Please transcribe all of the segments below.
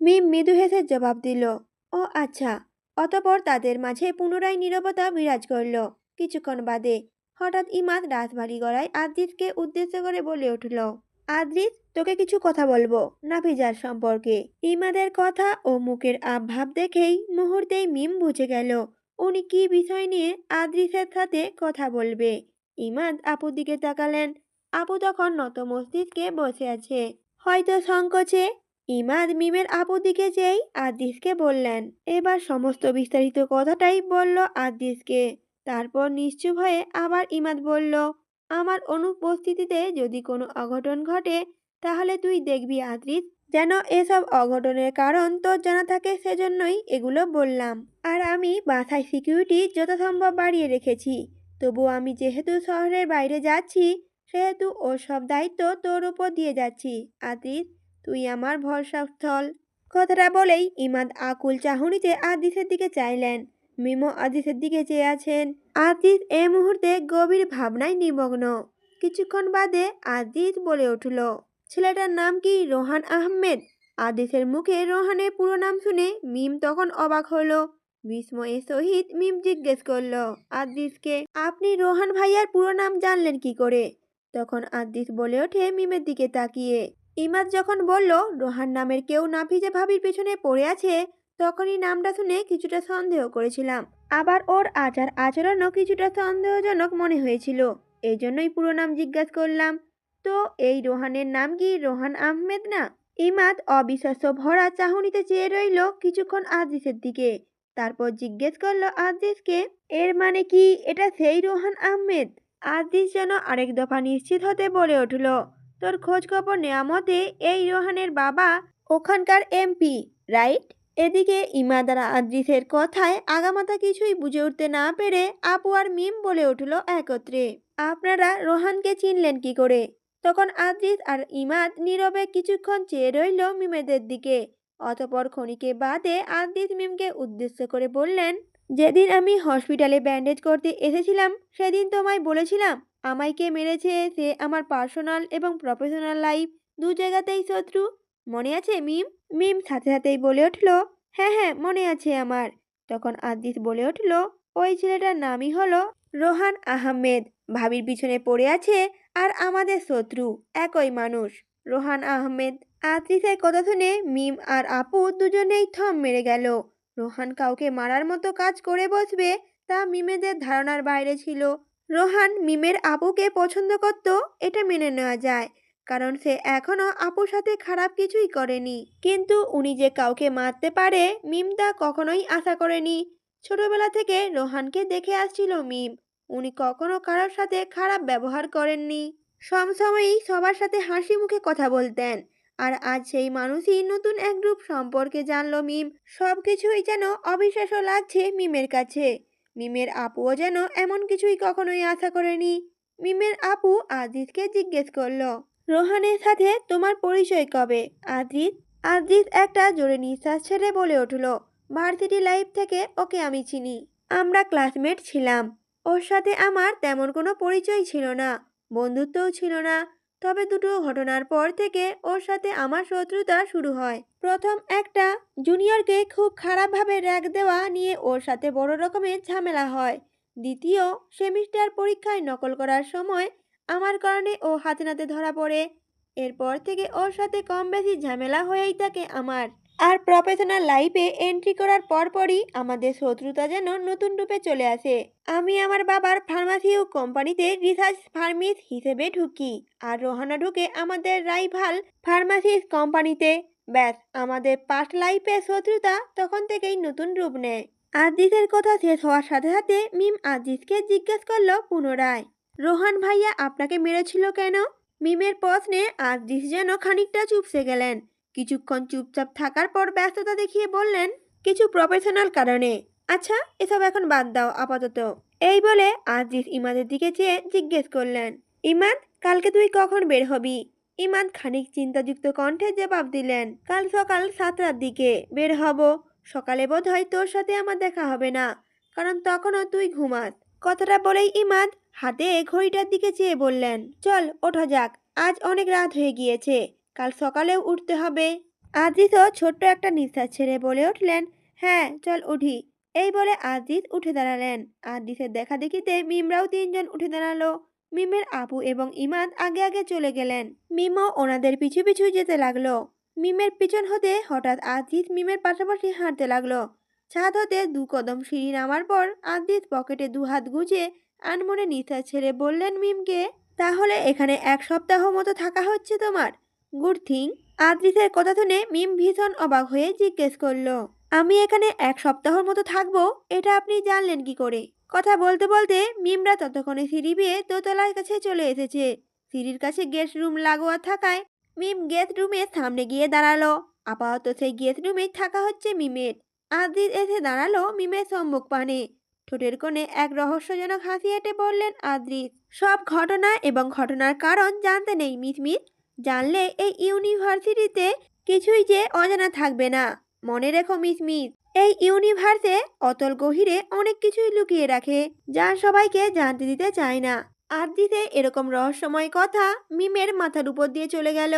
মিম মৃদু হেসে জবাব দিল, ও আচ্ছা। অতপর তাদের মাঝে পুনরায় নীরবতা বিরাজ করল। কিছুক্ষণ বাদে হঠাৎ ইমাদ রাজবাড়ি গড়ায় আদ্রিসকে উদ্দেশ্য করে বলে উঠল আদ্রিস তোকে কিছু কথা বলব, নাফিজার সম্পর্কে। ইমাদের কথা ও মুখের আভাব দেখেই মুহূর্তেই মিম বুঝে গেল, উনি কি বিষয় নিয়ে আদ্রিসের সাথে কথা বলবে? ইমাদ আপুর দিকে তাকালেন। আপু তখন নত মস্তিষ্কে বসে আছে। হয়তো সংকোচে ইমাদ মিমের আপুর দিকে যেই আদিসকে বললেন। এবার সমস্ত বিস্তারিত কথাটাই বলল আদিসকে। তারপর নিশ্চুপ হয়ে আবার ইমাদ বলল, আমার অনুপস্থিতিতে যদি কোনো অঘটন ঘটে, তাহলে তুই দেখবি আদ্রিস যেন এসব অঘটনের কারণ তোর জানা থাকে সেজন্যই এগুলো বললাম। আর আমি বাসায় সিকিউরিটি যথাসম্ভব বাড়িয়ে রেখেছি। তবু আমি যেহেতু শহরের বাইরে যাচ্ছি, সেহেতু ওর সব দায়িত্ব তোর উপর দিয়ে যাচ্ছি। আদিস তুই আমার ভরসা স্থল। কথাটা বলেই ইমাদ আকুল চাহনিতে আদিসের দিকে চাইলেন। মিমো আদিসের দিকে চেয়ে আছেন। আদিস এ মুহূর্তে গভীর ভাবনায় নিমগ্ন। কিছুক্ষণ বাদে আদিস বলে উঠল, ছেলেটার নাম কি রোহান আহমেদ? আদিসের মুখে রোহানের পুরো নাম শুনে মিম তখন অবাক হলো। বিস্ময়ের সহিত মিম জিজ্ঞেস করল আদিসকে আপনি রোহান ভাইয়ার পুরো নাম জানলেন কি করে? তখন আদিস বলে ওঠে মিমের দিকে তাকিয়ে। ইমাদ যখন বলল, রোহান নামের কেউ নাফিজে ভাবির পেছনে পড়ে আছে? তখনই নামটা শুনে কিছুটা সন্দেহ করেছিলাম। আবার ওর আচার আচরণও কিছুটা সন্দেহজনক মনে হয়েছিল। এই জন্যই পুরো নাম জিজ্ঞাসা করলাম, তো এই রোহানের নাম কি রোহান আহমেদ না? ইমাদ অবিশ্বাস্য ভরা চাহনিতে চেয়ে রইল কিছুক্ষণ আদিসের দিকে। তারপর জিজ্ঞেস করল আদিসকে এর মানে কি? এটা সেই রোহান আহমেদ? আদিস যেন আরেক দফা নিশ্চিত হতে বলে উঠল। তোর খোঁজ খবর নেওয়া মতে, এই রোহানের বাবা ওখানকার এমপি, রাইট? এদিকে ইমাদারা আদ্রিসের কথায় আগামাতা কিছুই বুঝে উঠতে না পেরে আপু আর মিম বলে উঠল একত্রে। আপনারা রোহানকে চিনলেন কি করে? তখন আদ্রিস আর ইমাদ নীরবে কিছুক্ষণ চেয়ে রইল মিমেদের দিকে। অতপর ক্ষণিকে বাদে আদ্রিস মিমকে উদ্দেশ্য করে বললেন, যেদিন আমি হসপিটালে ব্যান্ডেজ করতে এসেছিলাম, সেদিন তোমায় বলেছিলাম আমায় কে মেরেছে সে আমার পার্সোনাল এবং প্রফেশনাল লাইফ দু জায়গাতেই শত্রু। মনে আছে মিম? মিম সাথে সাথেই বলে উঠল হ্যাঁ হ্যাঁ মনে আছে আমার। তখন আদিস বলে উঠল, ওই ছেলেটার নামই হলো রোহান আহমেদ। ভাবির পিছনে পড়ে আছে আর আমাদের শত্রু, একই মানুষ। রোহান আহমেদ আদ্রিসের কথা শুনে মিম আর আপু দুজনেই থম মেরে গেল। রোহান কাউকে মারার মতো কাজ করে বসবে তা মিমেদের ধারণার বাইরে ছিল। রোহান মিমের আপুকে পছন্দ করত, এটা মেনে নেওয়া যায়। কারণ সে এখনও আপুর সাথে খারাপ কিছুই করেনি। কিন্তু উনি যে কাউকে মারতে পারে, মিম তা কখনোই আশা করেনি। ছোটবেলা থেকে রোহানকে দেখে আসছিল মিম। উনি কখনো কারোর সাথে খারাপ ব্যবহার করেননি। সবসময়ই সবার সাথে হাসি মুখে কথা বলতেন। আর আজ সেই মানুষই নতুন এক রূপ সম্পর্কে জানলো মিম। সব কিছুই যেন অবিশ্বাস্য লাগছে মিমের কাছে। মিমের আপুও যেন এমন কিছুই কখনোই আশা করেনি। মিমের আপু আদিতকে জিজ্ঞেস করল, রোহানের সাথে তোমার পরিচয় কবে? আদিত আদিত একটা জোরে নিঃশ্বাস ছেড়ে বলে উঠল, ভার্সিটি লাইফ থেকে ওকে আমি চিনি। আমরা ক্লাসমেট ছিলাম। ওর সাথে আমার তেমন কোনো পরিচয় ছিল না, বন্ধুত্বও ছিল না। তবে দুটো ঘটনার পর থেকে ওর সাথে আমার শত্রুতা শুরু হয়। প্রথম একটা, জুনিয়রকে খুব খারাপভাবে র্যাগ দেওয়া নিয়ে ওর সাথে বড় রকমের ঝামেলা হয়। দ্বিতীয় সেমিস্টার পরীক্ষায় নকল করার সময় আমার কারণে ও হাতে নাতে ধরা পড়ে। এরপর থেকে ওর সাথে কম বেশি ঝামেলা হয়েই থাকে আমার। আর প্রফেশনাল লাইফে এন্ট্রি করার পরপরই আমাদের শত্রুতা যেন নতুন রূপে চলে আসে। আমি আমার বাবার ফার্মাসিউ কোম্পানিতে রিসার্চ ফার্মিস হিসেবে ঢুকি আর রোহানা ঢুকে আমাদের রাইভাল ফার্মাসিস কোম্পানিতে ব্যাস, আমাদের পাস্ট লাইফের শত্রুতা তখন থেকেই নতুন রূপ নেয়। আদিসের কথা শেষ হওয়ার সাথে সাথে মিম আদিসকে জিজ্ঞেস করল পুনরায়, রোহান ভাইয়া, আপনাকে মেরেছিল কেন? মিমের প্রশ্নে আদিস যেন খানিকটা চুপসে গেলেন। কিছুক্ষণ চুপচাপ থাকার পর ব্যস্ততা দেখিয়ে বললেন, কিছু প্রফেশনাল কারণে। আচ্ছা এসব এখন বাদ দাও, আপাতত। এই বলে আজিজ ইমাদের দিকে চেয়ে জিজ্ঞেস করলেন ইমাদ কালকে তুই কখন বের হবি? ইমাদ খানিক চিন্তাযুক্ত কণ্ঠে জবাব দিলেন, কাল সকাল সাতটার দিকে বের হব। সকালে বোধ হয় তোর সাথে আমার দেখা হবে না, কারণ তখনও তুই ঘুমাস। কথাটা বলেই ইমাদ হাতে ঘড়িটার দিকে চেয়ে বললেন, চল, ওঠা যাক। আজ অনেক রাত হয়ে গিয়েছে। কাল সকালেও উঠতে হবে। আদ্রিতও ছোট্ট একটা নিঃশ্বাস ছেড়ে বলে উঠলেন হ্যাঁ চল উঠি। এই বলে আদ্রিত উঠে দাঁড়ালেন। আদ্রিতের দেখা দেখিতে মিমরাও তিনজন উঠে দাঁড়াল। মিমের আপু এবং ইমাদ আগে আগে চলে গেলেন। মিমও ওনাদের পিছু পিছু যেতে লাগল। মিমের পিছন হতে হঠাৎ আদ্রিত মিমের পাশাপাশি হাঁটতে লাগল। ছাদ হতে দু কদম সিঁড়ি নামার পর আদ্রিত পকেটে দু হাত গুজে আনমনে নিঃশ্বাস ছেড়ে বললেন, মিমকে, তাহলে এখানে এক সপ্তাহ মতো থাকা হচ্ছে তোমার? গুড থিং আদ্রিসের কথা শুনে মিম ভীষণ অবাক হয়ে জিজ্ঞেস করল, আমি এখানে এক সপ্তাহর মতো থাকব? এটা আপনি জানলেন কি করে? কথা বলতে বলতে মিমরা ততক্ষণে সিঁড়ি বেয়ে দোতলার কাছে চলে এসেছে। সিঁড়ির কাছে গেস্ট রুম লাগোয়া থাকায় মিম গেস্ট রুমের সামনে গিয়ে দাঁড়াল। আপাতত সেই গেস্ট রুমে থাকা হচ্ছে মিমের। আদ্রিত এসে দাঁড়াল মিমের সম্মুখ পানে। ঠোঁটের কোণে এক রহস্যজনক হাসি হেঁটে বললেন আদ্রিত সব ঘটনা এবং ঘটনার কারণ জানতে নেই মিসমিস জানলে এই ইউনিভার্সিটিতে কিছুই যে অজানা থাকবে না। মনে রেখো মিসমিস এই ইউনিভার্সে অতল গভীরে অনেক কিছুই লুকিয়ে রাখে, যা সবাইকে জানতে দিতে চায় না। আদ্রিতে এরকম রহস্যময় কথা মিমের মাথার উপর দিয়ে চলে গেল।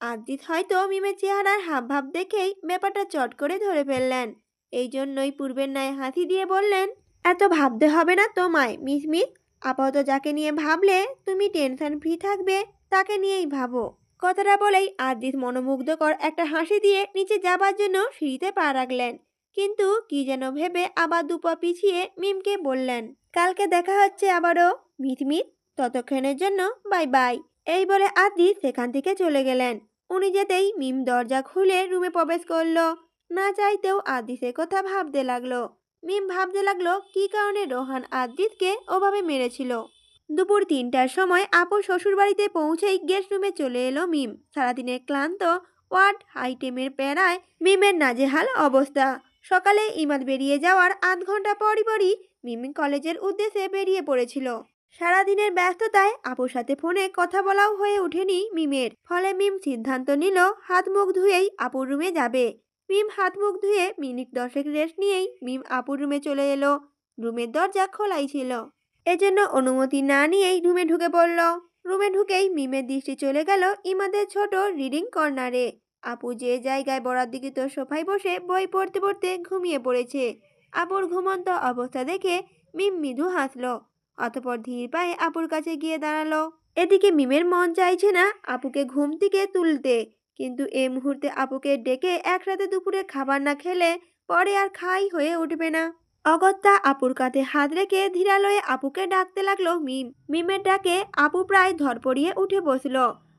আদ্রিত হয়তো মিমের চেহারার হাবভাব দেখেই ব্যাপারটা চট করে ধরে ফেললেন। এই জন্যই পূর্বের ন্যায় হাসি দিয়ে বললেন, এত ভাবতে হবে না তোমায়, মিস মিস। আপাতত যাকে নিয়ে ভাবলে তুমি টেনশন ফ্রি থাকবে, তাকে নিয়েই ভাবো। কথাটা বলেই আদ্রিত মনোমুগ্ধকর একটা হাসি দিয়ে নিচে যাবার জন্য সিঁড়িতে পা রাখলেন। কিন্তু কি যেন ভেবে আবার দুপা পিছিয়ে মিমকে বললেন, কালকে দেখা হচ্ছে আবারও মিথ মিথ ততক্ষণের জন্য বাই বাই। এই বলে আদ্রিত সেখান থেকে চলে গেলেন। উনি যেতেই মিম দরজা খুলে রুমে প্রবেশ করল। না চাইতেও আদ্রিতের কথা ভাবতে লাগল। মিম ভাবতে লাগল, কি কারণে রোহান আদ্রিতকে ওভাবে মেরেছিল? দুপুর তিনটার সময় আপু শ্বশুরবাড়িতে পৌঁছেই গেস্ট রুমে চলে এলো মিম। সারাদিনের ক্লান্ত ওয়ার্ড আইটেমের প্যারায় মিমের নাজেহাল অবস্থা। সকালে ইমাদ বেরিয়ে যাওয়ার আধ ঘণ্টা পরই পরই মিম কলেজের উদ্দেশ্যে বেরিয়ে পড়েছিল। সারাদিনের ব্যস্ততায় আপুর সাথে ফোনে কথা বলাও হয়ে ওঠেনি মিমের। ফলে মিম সিদ্ধান্ত নিল, হাত মুখ ধুয়েই আপুর রুমে যাবে। মিম হাত মুখ ধুয়ে মিনিট দশেক রেস্ট নিয়েই মিম আপুর রুমে চলে এলো। রুমের দরজা খোলাই ছিল। এজন্য অনুমতি না নিয়েই রুমে ঢুকে পড়ল। রুমে ঢুকেই মিমের দৃষ্টি চলে গেল ইমাদের ছোট রিডিং কর্নারে। আপু যে জায়গায় বরাদ্দিকৃত সোফায় বসে বই পড়তে পড়তে ঘুমিয়ে পড়েছে। আপুর ঘুমন্ত অবস্থা দেখে মিম মৃদু হাসল, অতপর ধীর পায়ে আপুর কাছে গিয়ে দাঁড়াল। এদিকে মিমের মন চাইছে না আপুকে ঘুম থেকে তুলতে, কিন্তু এই মুহূর্তে আপুকে ডেকে একসাথে দুপুরে খাবার না খেলে পরে আর খাই হয়ে উঠবে না। অগত্যা আপুর কাঁধে হাত রেখে ধীরালয়ে আপুকে ডাকতে লাগল মিম। মিমের ডাকে আপু প্রায় ধরপড়িয়ে উঠে বসল।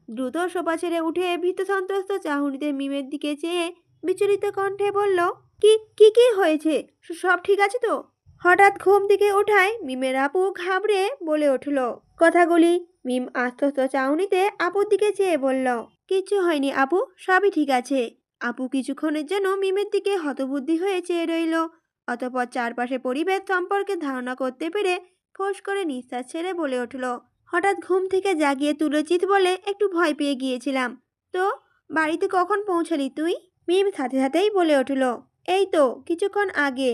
দ্রুত সোফা ছেড়ে উঠে ভীত সন্ত্রস্ত চাহুনিতে মিমের দিকে চেয়ে বিচলিত কণ্ঠে বলল, কি কি কি হয়েছে? সব ঠিক আছে তো? হঠাৎ ঘুম থেকে ওঠায় মিমের আপু ঘাবড়ে বলে উঠল, কথাগুলি? মিম আস্তস্ত চাউনিতে আপুর দিকে চেয়ে বলল, কিচ্ছু হয়নি আপু, সবই ঠিক আছে। আপু কিছুক্ষণের জন্য মিমের দিকে হতবুদ্ধি হয়ে চেয়ে রইল। অতপর চারপাশে পরিবেশ সম্পর্কে ধারণা করতে পেরে ফোঁস করে নিঃশ্বাস ছেড়ে বলে উঠল, হঠাৎ ঘুম থেকে জাগিয়ে তুলচিত বলে একটু ভয় পেয়ে গিয়েছিলাম। তো, বাড়িতে কখন পৌঁছালি তুই? মিম সাথে সাথেই বলে উঠল, এই তো, কিছুক্ষণ আগে।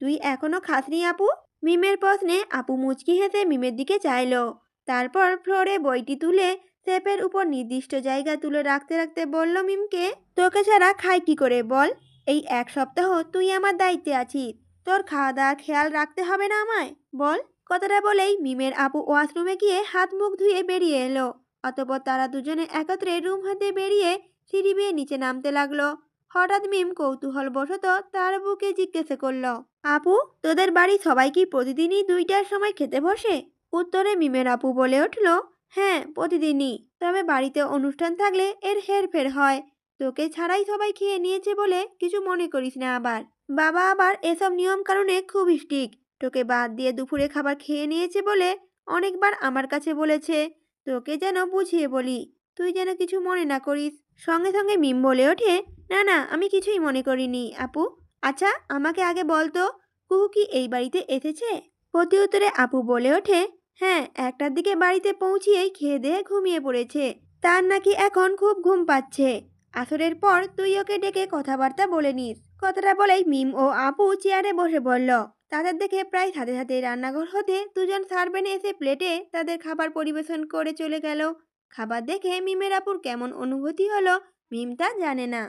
তুই এখনও খাসনি আপু? মিমের প্রশ্নে আপু মুচকি হেসে মিমের দিকে চাইলো। তারপর ফ্লোরে বইটি তুলে সেপের উপর নির্দিষ্ট জায়গা তুলে রাখতে রাখতে বলল মিমকে, তোকে ছাড়া খাই কি করে বল? এই এক সপ্তাহ তুই আমার দায়িত্বে আছিস। তোর খাওয়া দাওয়ার খেয়াল রাখতে হবে না আমায়। বল। কথাটা বলেই মিমের আপু ওয়াশরুমে গিয়ে হাত মুখ ধুয়ে বেরিয়ে এলো। অতপর তারা দুজনে একত্রে রুম হাতে বেরিয়ে সিঁড়ি বেয়ে নিচে নামতে লাগল। হঠাৎ মিম কৌতূহল বশত তার বুকে জিজ্ঞেসে করল, আপু, তোদের বাড়ি সবাই কি প্রতিদিনই দুইটার সময় খেতে বসে? উত্তরে মিমের আপু বলে উঠল হ্যাঁ প্রতিদিনই। তবে বাড়িতে অনুষ্ঠান থাকলে এর হেরফের হয়। তোকে ছাড়াই সবাই খেয়ে নিয়েছে বলে কিছু মনে করিস না আবার। বাবা আবার এসব নিয়ম কারণে খুব স্ট্রিক তোকে বাদ দিয়ে দুপুরে খাবার খেয়ে নিয়েছে বলে অনেকবার আমার কাছে বলেছে। তোকে যেন বুঝিয়ে বলি, তুই যেন কিছু মনে না করিস। সঙ্গে সঙ্গে মিম বলে ওঠে, না না, আমি কিছুই মনে করিনি, আপু। আচ্ছা আমাকে আগে বলতো কুহু কি এই বাড়িতে এসেছে? প্রতি উত্তরে আপু বলে ওঠে হ্যাঁ একটার দিকে বাড়িতে পৌঁছিয়েই খেয়ে দিয়ে ঘুমিয়ে পড়েছে। তার নাকি এখন খুব ঘুম পাচ্ছে। আসরের পর তুই ওকে ডেকে কথাবার্তা বলে নিস। কথাটা বলেই মিম ও আপু চেয়ারে বসে পড়ল। তাদের দেখে প্রায় সাথে সাথে রান্নাঘর হতে দুজন সার্ভেন্ট এসে প্লেটে তাদের খাবার পরিবেশন করে চলে গেল। খাবার দেখে মিমের আপুর কেমন অনুভূতি হলো, মিম তা জানে না।